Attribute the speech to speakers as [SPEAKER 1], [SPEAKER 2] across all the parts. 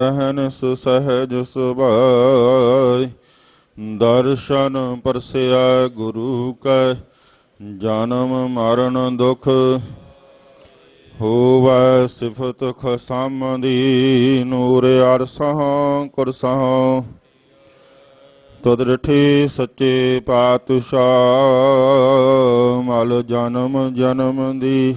[SPEAKER 1] ਸਹਨਸ ਸੁਸਹਿਜ ਸੁਭਾਇ ਦਰਸ਼ਨ ਪਰਸਿਆ ਗੁਰੂ ਕੈ, ਜਨਮ ਮਰਨ ਦੁਖ ਹੋਵੈ ਸਿਫਤ ਖਸਮ ਦੀ ਨੂਰ ਅਰਸਹ ਕੁਰਸਾਂ ਤਦ ਰਠੇ ਸੱਚੇ ਪਾਤਸ਼ਾਹ, ਮਲ ਜਨਮ ਜਨਮ ਦੀ।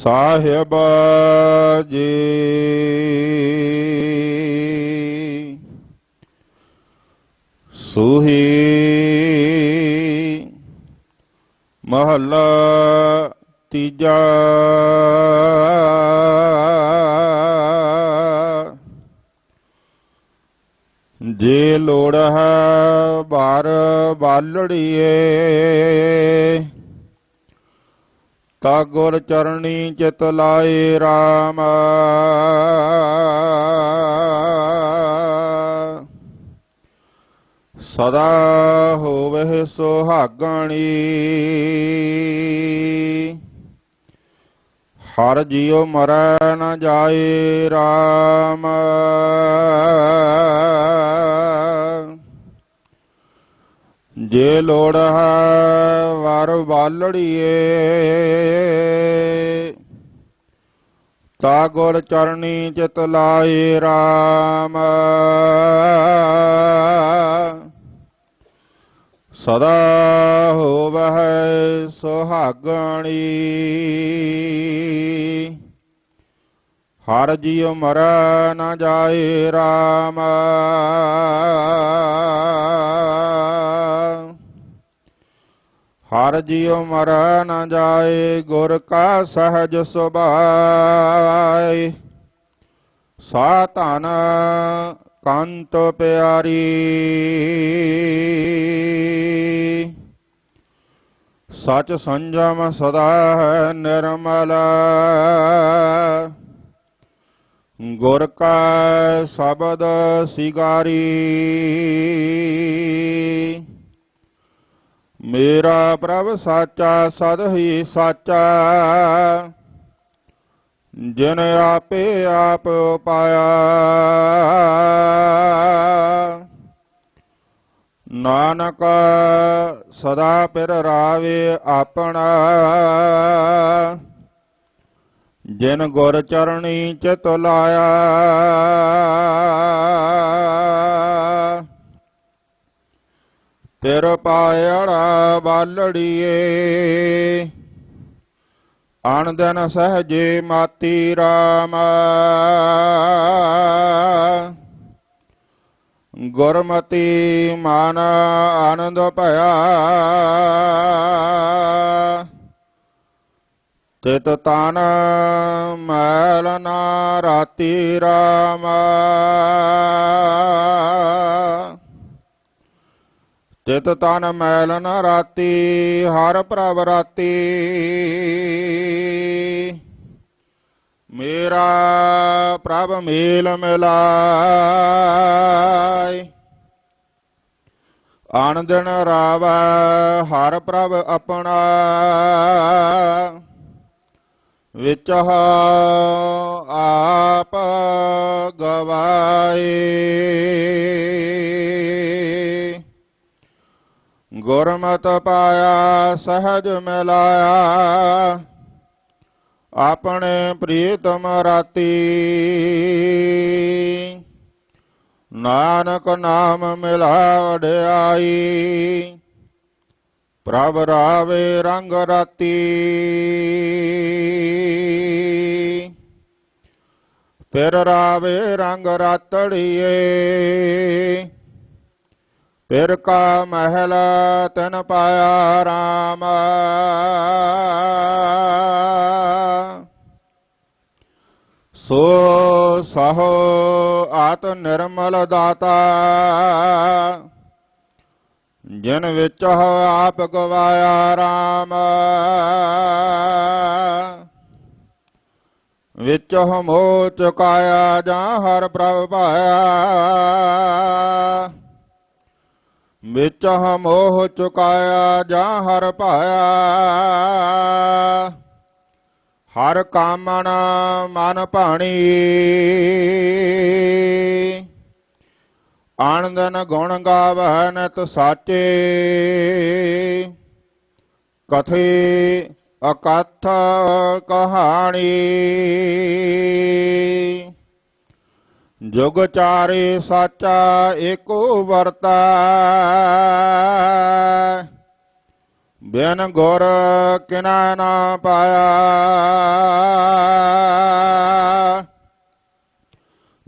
[SPEAKER 1] ਸਾਹਿਬ ਜੀ ਸੁਹੀ ਮਹੱਲਾ ਤੀਜਾ। ਜੇ ਲੋੜ ਹੈ ਬਾਰ ਬਾਲੜੀਏ। ਤਾ ਗੁਰ ਚਰਣੀ ਚਿਤ ਲਾਏ RAM ਸਦਾ ਹੋਵੇ ਸੁਹਾਗਣੀ। ਹਰ ਜਿਉ ਮਰੈ ਨ ਜਾਏ RAM ਜੇ ਲੋੜ ਹੈ ਵਰ ਬਾਲੜੀਏ। ਤਾ ਗੁਰ ਚਰਣੀ ਚਿਤ ਲਾਏ RAM ਸਦਾ ਹੋਵਹਿ ਸੁਹਾਗਣੀ। ਹਰ ਜੀਉ ਮਰੈ ਨਾ ਜਾਏ RAM ਹਰ ਜੀਉ ਮਰੈ ਨ ਜਾਏ, ਗੁਰ ਕਾ ਸਹਜ ਸੁਭਾਇ ਸਾ ਧਨ ਕੰਤ ਪਿਆਰੀ। ਸਚ ਸੰਜਮ ਸਦਾ ਹੈ ਨਿਰਮਲ। ਗੁਰ ਕਾ ਸ਼ਬਦ ਸਿਗਾਰੀ। ਮੇਰਾ ਪ੍ਰਭ ਸਾਚਾ, ਸਦ ਹੀ ਸਾਚਾ। ਜਿਨ ਆਪੇ ਆਪ ਪਾਇਆ ਨਾਨਕ, ਸਦਾ ਪਿਰ ਰਾਵੇ ਆਪਣਾ। ਜਿਨ ਗੁਰ ਚਰਣੀ ਚਿਤ ਲਾਇਆ। ਤਿਰ ਪਾਇੜਾ ਬਾਲੜੀਏ। ਅਣ ਦਿਨ ਸਹਜੇ ਮਾਤੀ RAM ਗੁਰਮਤੀ ਮਨ ਆਨੰਦ ਭਇਆ। ਤਿਤ ਤਨ ਮੈਲ ਨਾ ਰਾਤੀ RAM ਤਿਤ ਤਨ ਮੈਲ ਨ ਰਾਤੀ, ਹਰ ਪ੍ਰਭ ਰਾਤੀ। ਮੇਰਾ ਪ੍ਰਭ ਮੇਲ ਮਿਲਾਇ ਆਨ ਰਾਵਾ, ਹਰ ਪ੍ਰਭ ਆਪਣਾ। ਵਿੱਚ ਆਪ ਗਵਾਏ। ਗੁਰਮਤ ਪਾਇਆ ਸਹਜ ਮਿਲਾਇਆ ਆਪਣੇ ਪ੍ਰੀਤਮ ਰਾਤੀ ਨਾਨਕ ਨਾਮ ਮਿਲਾ ਵਡਿਆਈ ਪ੍ਰਭ ਰਾਵੇ ਰੰਗ ਰਾਤੀ ਫਿਰ ਰਾਵੇ ਰੰਗ ਰਾਤੜੀਏ ਫਿਰ ਕਾ ਮਹਿਲ ਤਨ ਪਾਇਆ ਰਾਮ। ਸੋ ਸਹੋ ਆਤ ਨਿਰਮਲ ਦਾਤਾ, ਜਿਨ ਵਿੱਚ ਆਪ ਗਵਾਇਆ RAM ਵਿੱਚ ਹੋ ਹਮੋ ਚੁਕਾਇਆ ਜਾਂ ਹਰ ਪ੍ਰਭ ਪਾਇਆ। ਵਿੱਚ ਮੋਹ ਚੁਕਾਇਆ ਜਾਂ ਹਰ ਪਾਇਆ ਹਰ ਕਾਮਣ ਮਨ ਭਾਣੀ। ਆਨੰਦਨ ਗੁਣ ਗਾਵਹਿ ਨਿਤ ਸਾਚੇ। ਕਥੇ ਅਕਥ ਕਹਾਣੀ। ਜੁਗ ਚਾਰੇ ਸਾਚਾ ਏਕੋ ਵਰਤਾ। ਬਿਨ ਗੁਰ ਕਿਨਾ ਨਾ ਪਾਇਆ।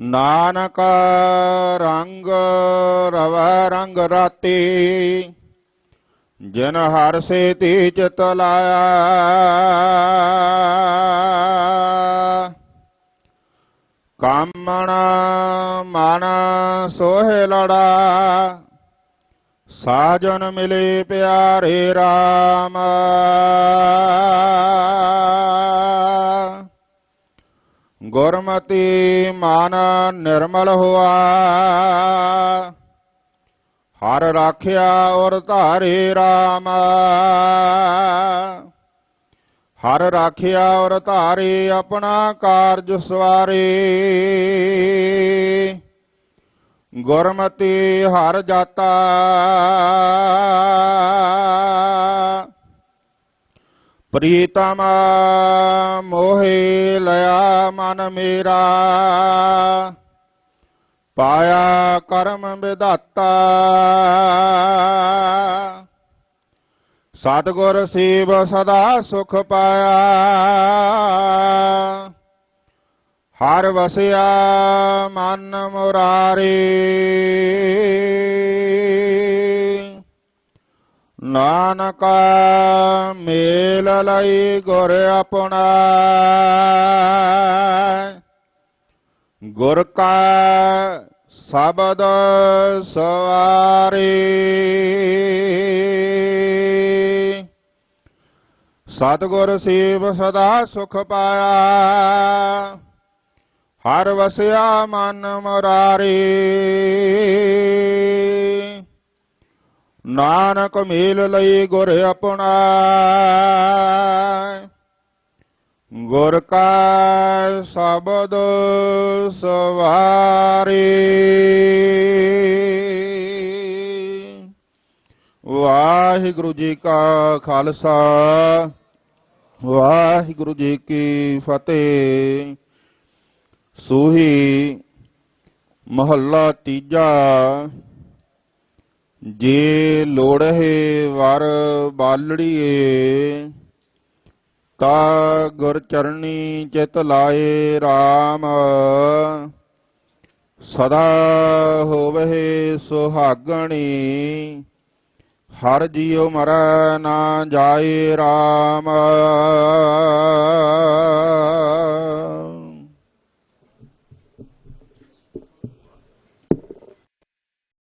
[SPEAKER 1] ਨਾਨਕ ਰੰਗ ਰਵੈ ਰੰਗ ਰਾਤੀ, ਜਿਨ ਹਰ ਸੇ ਤੀ ਚਿਤ ਲਾਇਆ। ਕਾਮਣ ਮਨ ਸੋਹਿ ਲੜਾ, ਸਾਜਨ ਮਿਲੇ ਪਿਆਰੇ RAM ਗੁਰਮਤੀ ਮਨ ਨਿਰਮਲ ਹੋਆ, ਹਰ ਰਾਖਿਆ ਔਰ ਧਾਰੇ RAM ਹਰ ਰਾਖਿਆ ਔਰ ਧਾਰੇ ਆਪਣਾ ਕਾਰਜ ਸਵਾਰੇ ਗੁਰਮਤੀ ਹਰ ਜਾਤਾ ਪ੍ਰੀਤਮ ਮੋਹਿ ਲਿਆ ਮਨ ਮੇਰਾ ਪਾਇਆ ਕਰਮ ਵਿਧਾਤਾ ਸਤਿਗੁਰ ਸੇਵ ਸਦਾ ਸੁਖ ਪਾਇਆ। ਹਰ ਵਸਿਆ ਮਨ ਮੁਰਾਰੇ। ਨਾਨਕ ਮੇਲ ਲਈ ਗੁਰ ਆਪਣਾ। ਗੁਰ ਕਾ ਸ਼ਬਦ ਸਵਾਰੇ। ਸਤਿਗੁਰ ਸੇਵ ਸਦਾ ਸੁਖ ਪਾਇਆ ਹਰ ਵਸਿਆ ਮਨ ਮੁਰਾਰੇ ਨਾਨਕ ਮੇਲ ਲਈ ਗੁਰ ਆਪਣਾ ਗੁਰ ਕਾ ਸ਼ਬਦ ਸਵਾਰੇ ਵਾਹਿਗੁਰੂ ਜੀ ਕਾ ਖਾਲਸਾ ਵਾਹਿਗੁਰੂ ਜੀ ਕੀ ਫਤਿਹ। ਸੂਹੀ ਮਹੱਲਾ ਤੀਜਾ। ਜੇ ਲੋੜਹੇ ਵਰ ਬਾਲੜੀਏ, ਤਾ ਗੁਰ ਚਰਣੀ ਚਿਤ ਲਾਏ RAM ਸਦਾ ਹੋਵਹਿ ਸੁਹਾਗਣੀ ਹਰ ਜੀਉ ਮਰ ਨਾ ਜਾਏ ਰਾਮ।